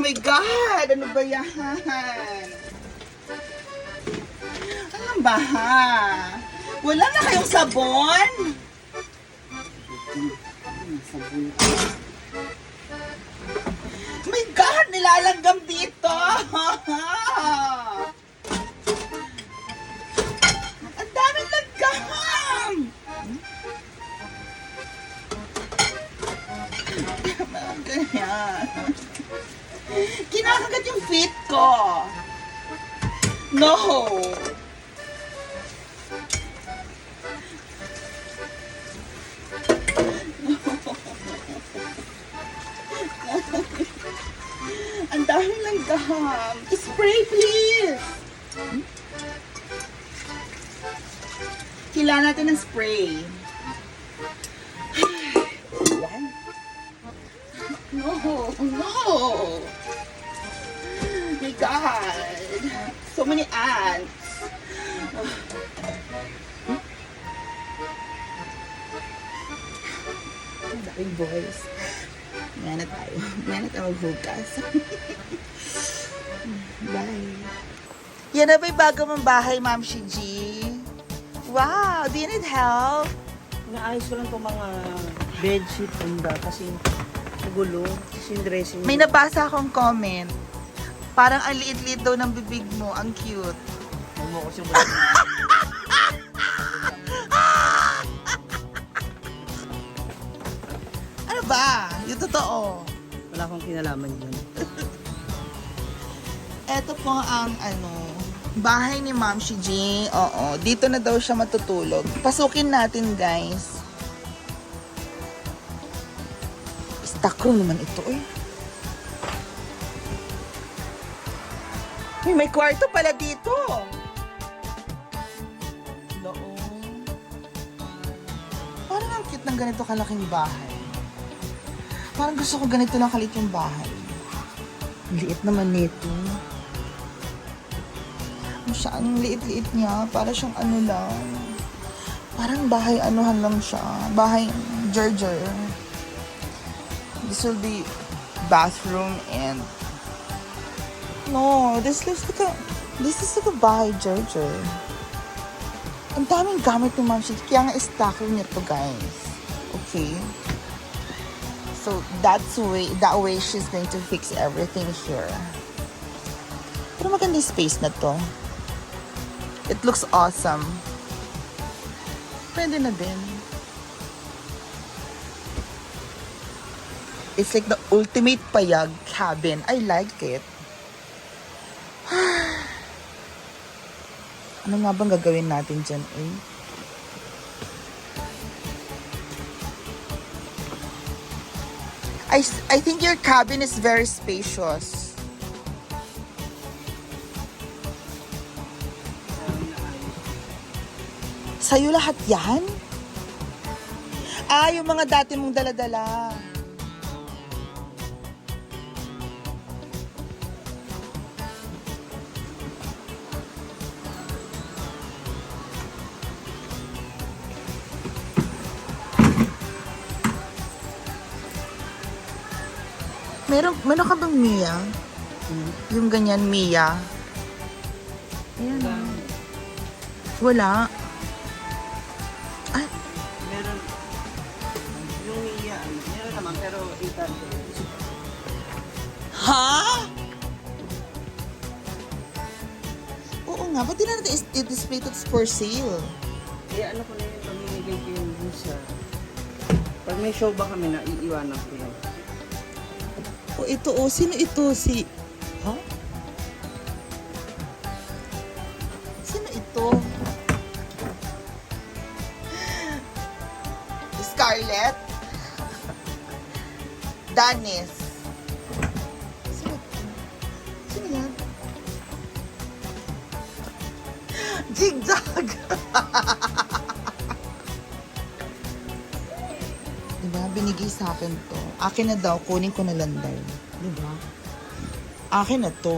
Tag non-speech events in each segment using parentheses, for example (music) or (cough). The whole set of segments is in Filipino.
my God! Ano ba yan? Ano ba ha? Wala na kayong sabon? Sabon. My God! Nilalanggam dito! (laughs) ko. No. Ang dami ng gaham. Spray, please. Kailangan natin ng spray. (sighs) No, no. My God. So many ants. Ang daming boys. Ngayon na tayo. Ngayon na tayo maghugas. Bye. Yan na ba yung bago mong bahay, Ma'am Shiji? Wow! Do you need help? Naayos ko lang itong mga bedsheet bunda kasi magulo. Kasi yung dressing May nabasa akong comment. Parang ang liit-liit daw ng bibig mo. Ang cute. Huwag mo kasi wala. (laughs) Ano ba? Yung totoo. wala akong kinalaman dyan. Ito (laughs) po ang ano, bahay ni Ma'am Shiji. Oo, dito na daw siya matutulog. Pasukin natin, guys. Room naman ito, eh. Uy, may kwarto pala dito. Noong. Parang ang cute ng ganito kalaking bahay. Parang gusto ko ganito lang kalit yung bahay. Liit naman nito. Ang liit-liit niya. Para siyang ano lang. Parang bahay anuhan lang siya. Bahay Gerger. This will be bathroom and No, this looks like a this is like a bahay Gerger. Ang daming gamit ni Ma'am Shit. Kaya nga stock niya to guys. Okay? So that's way that way she's going to fix everything here. Pero maganda space na to. It looks awesome. Pwede na din. It's like the ultimate payag cabin. I like it. (sighs) ano nga bang gagawin natin dyan, eh? I, I think your cabin is very spacious. Sa'yo lahat yan? Ah, yung mga dati mong daladala. Meron, meron ka bang Mia? Yung ganyan, Mia? Ayan. Wala. Ay, Meron, yung iya, meron naman pero 800. Ha? Oo nga, ba't di na natin is- i-display ito for sale? Eh ano ko na yun, pamimigay ko yung visa. Pag may show ba kami na, iiwanan ko yun. O ito, o sino ito? Si... Ha? Sino ito? Scarlett? Danis? Sino? Sino yan? Jigjag! Sa akin to. Akin na daw, kunin ko na lang daw. Diba? Akin na to.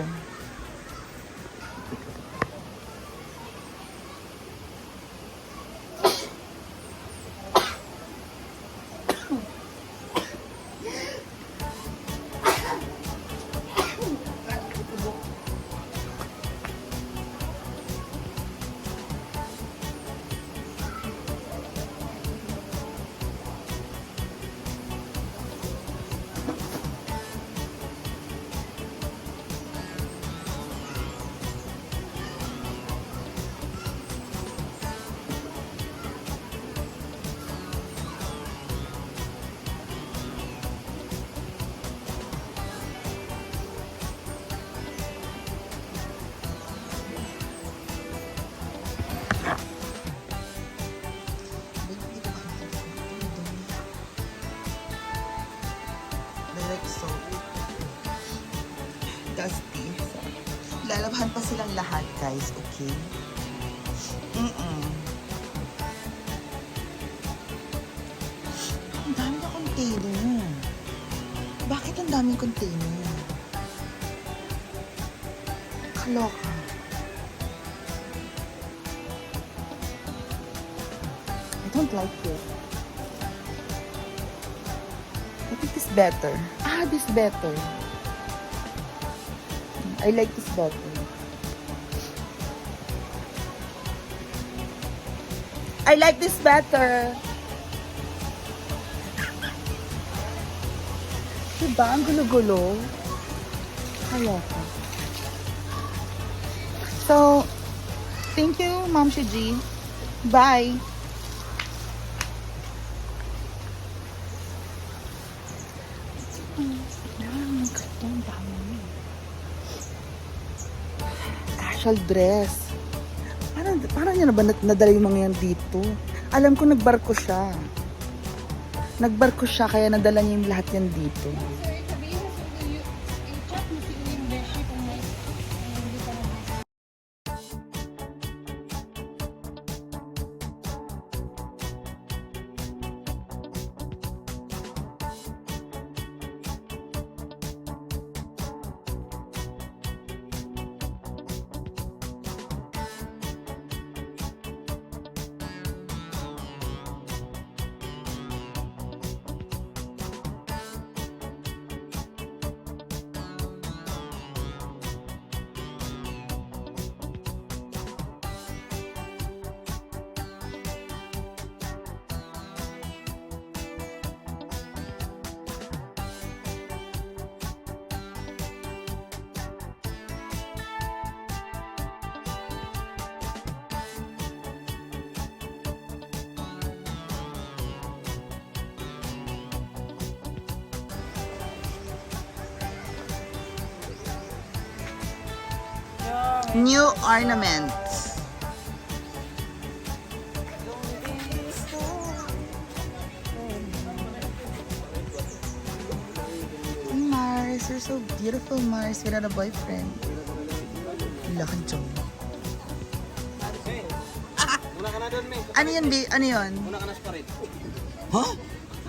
So dusty. So, lalabahan pa silang lahat, guys, okay? Mm-mm. Ang dami na container. Bakit ang daming container? Kaloka. I don't like it. I think this better. Ah, this better. I like this better. I like this better. Diba? Ang gulo-gulo. Kaya ka. So, thank you, Ma'am Shiji. Bye. Casual dress. Parang, parang niya na ba nad- nadala yung mga yan dito? Alam ko nagbarko siya. Nagbarko siya kaya nadala niya yung lahat yan dito. New ornaments. Mars, you're so beautiful Mars without a boyfriend. Laki me. Ano yun, B? Ano yun? Muna ka na sa parit. Ha?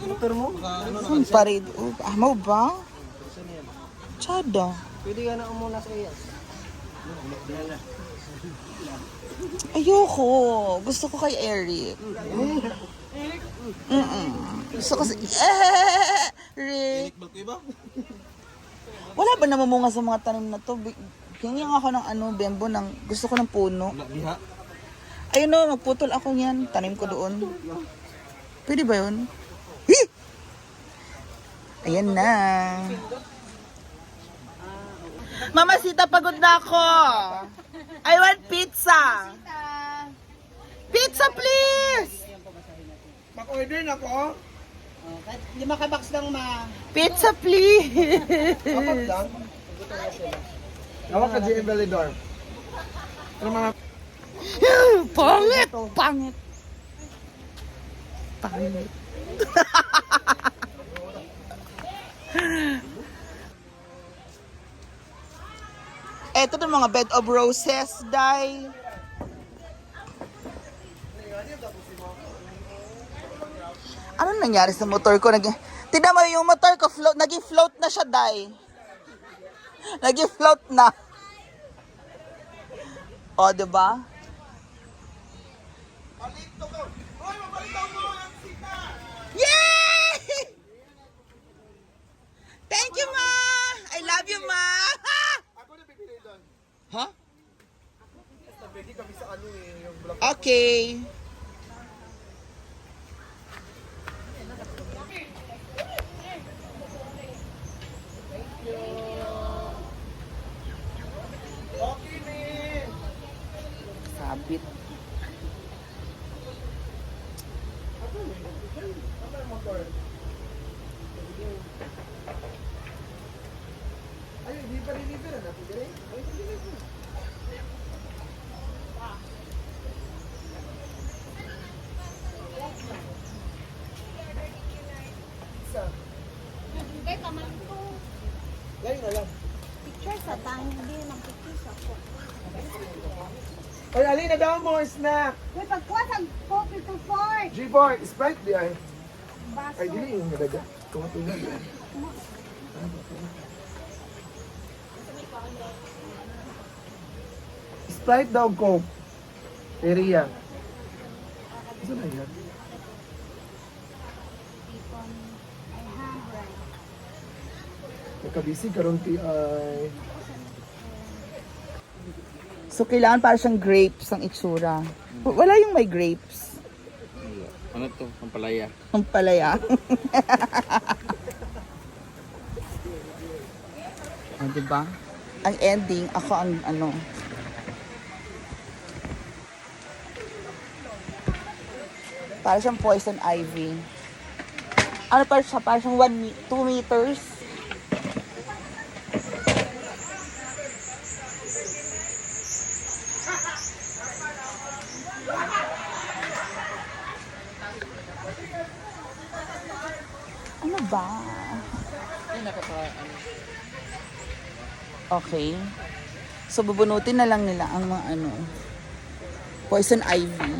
Motor mo? Ano? Ang parid. Oh, ah, mo ba? Chada. Pwede ka na umuna sa iya. Ayoko. Gusto ko kay Eric. Mm-mm. Gusto ko si... (laughs) Eric. Wala ba namumunga sa mga tanim na to? Nga ako ng ano, bembo, ng, gusto ko ng puno. Ayun no, magputol ako niyan. Tanim ko doon. Pwede ba yun? Hi! Ayan na. Mama Sita, pagod na ako. I want pizza. Pizza, please! Mag-order na ko. Lima ka box lang ma. Pizza, please! Apat lang. Hawak ka GM Belidor. Ano mga pangit! Pangit! Pangit. Eto na mga bed of roses, Day. Ano nangyari sa motor ko? Nag Tignan mo yung motor ko, float, naging float na siya, Day. Naging float na. O, di ba? Yay! Thank you, Ma! I love you, Ma! Ha? Okay. Sabit. Ay, hindi pa deliver na. Pwede Kay paman ko. Ngayon na lang. Picture sa tang, hindi naman picture sa ko. Ay, alin na daw mo, snack. May pagkuha sa coffee to Ford. G4, Sprite di ay. Baso. Ay, dili yung nadaga. Kumatunan. Sprite daw, Coke. Area. Ano na yan? Ay, handbrake. Nakabisi karon ti ay. So, kailangan para siyang grapes ang itsura. Wala yung may grapes. Ano to? Ang palaya. Ang palaya. oh, (laughs) diba? Ang ending, ako ang ano. Para siyang poison ivy. Ano para siya? Para siyang 2 meters. Ano ba? Okay. So, bubunutin na lang nila ang mga ano, poison ivy.